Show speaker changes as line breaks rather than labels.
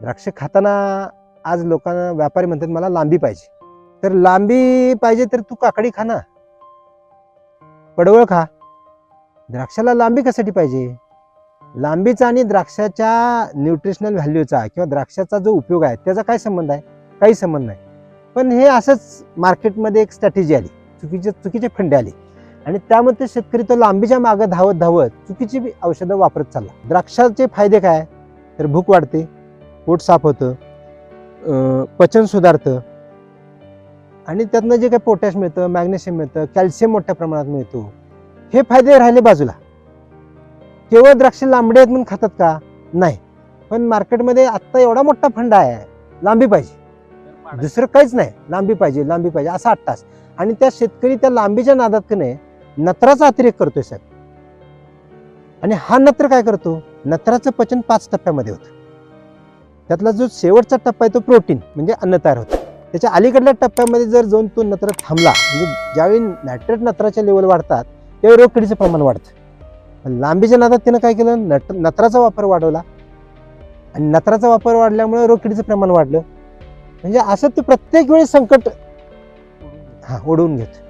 द्राक्ष खाताना आज लोकांना व्यापारी म्हणतात मला लांबी पाहिजे. तर लांबी पाहिजे तर तू काकडी खा ना. पडवळ खा. द्राक्षाला लांबी कशासाठी पाहिजे? लांबीचा आणि द्राक्षाच्या न्यूट्रिशनल व्हॅल्यूचा किंवा द्राक्षाचा जो उपयोग आहे त्याचा काय संबंध आहे? काही संबंध नाही. पण हे असंच मार्केटमध्ये एक स्ट्रॅटेजी आली. चुकीचे चुकीचे फंडे आले. आणि त्यामध्ये शेतकरी तो लांबीच्या मागं धावत धावत चुकीची बी औषधं वापरत चालला. द्राक्षाचे फायदे काय? तर भूक वाढते. पोट साफ होतं पचन सुधारतं आणि त्यातनं जे काही पोटॅश मिळतं मॅग्नेशियम मिळतं कॅल्शियम मोठ्या प्रमाणात मिळतो. हे फायदे राहिले बाजूला. केवळ द्राक्ष लांबडे आहेत म्हणून खातात का? नाही. पण मार्केटमध्ये आत्ता एवढा मोठा फंड आहे लांबी पाहिजे. दुसरं काहीच नाही. लांबी पाहिजे लांबी पाहिजे असा तास. आणि त्या शेतकरी त्या लांबीच्या नादात की नाही नत्राचा अतिरेक करतोय साहेब. आणि हा नत्र काय करतो? नत्राचं पचन पाच टप्प्यामध्ये होतं. त्यातला जो शेवटचा टप्पा आहे तो प्रोटीन म्हणजे अन्न तयार होतं. त्याच्या अलीकडल्या टप्प्यामध्ये जर जाऊन तो नत्र थांबला म्हणजे ज्यावेळी नायट्रेट नत्राच्या लेवल वाढतात त्यावेळी रोगकिडीचं प्रमाण वाढतं. लांबीच्या नादात त्यानं काय केलं? नट नत्राचा वापर वाढवला. आणि नत्राचा वापर वाढल्यामुळे रोगकिडीचं प्रमाण वाढलं. म्हणजे असं ते प्रत्येक वेळी संकट हां ओढवून घेतं.